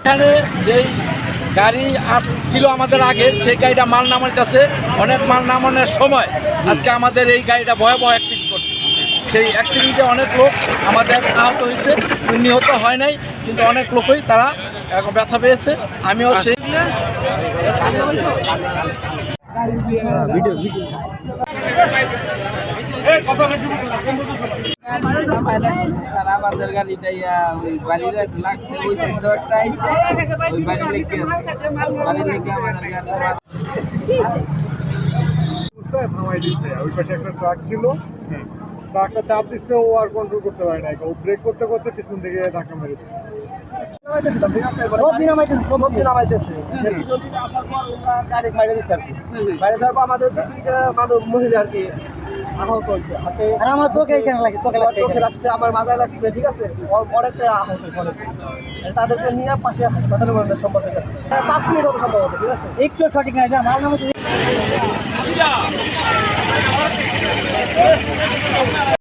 এখানে যেই গাড়ি আট ছিল আমাদের আগে সেই গাড়িটা মাল নামাইতেছে অনেক মাল নামানোর সময় আজকে আমাদের এই গাড়িটা ভয়াবহ অ্যাক্সিডেন্ট করছে। সেই অ্যাক্সিডেন্টে অনেক লোক আমাদের আহত হয়েছে নিহত হয় নাই কিন্তু অনেক লোকই তারা এখন ব্যথা পেয়েছে। আমিও সেই আর আমাদের একটা আমাদের ট্রাক ছিল ট্রাকটা চাপ দিচ্ছে ও আর কন্ট্রোল করতে পারে না ও ব্রেক করতে করতে পিছন থেকে ধাক্কা মেরে দিচ্ছে আমার তোকে এখানে লাগে তোকে লাগছে লাগছে আমার মাথায় লাগছে ঠিক আছে? অনেকটা আহত হয়েছে তাদেরকে নিয়ে পাশে হাসপাতালে মনে সম্পর্কে পাঁচ মিনিট হবে সম্ভবত ঠিক আছে? একটু সঠিক নাই মাল নামে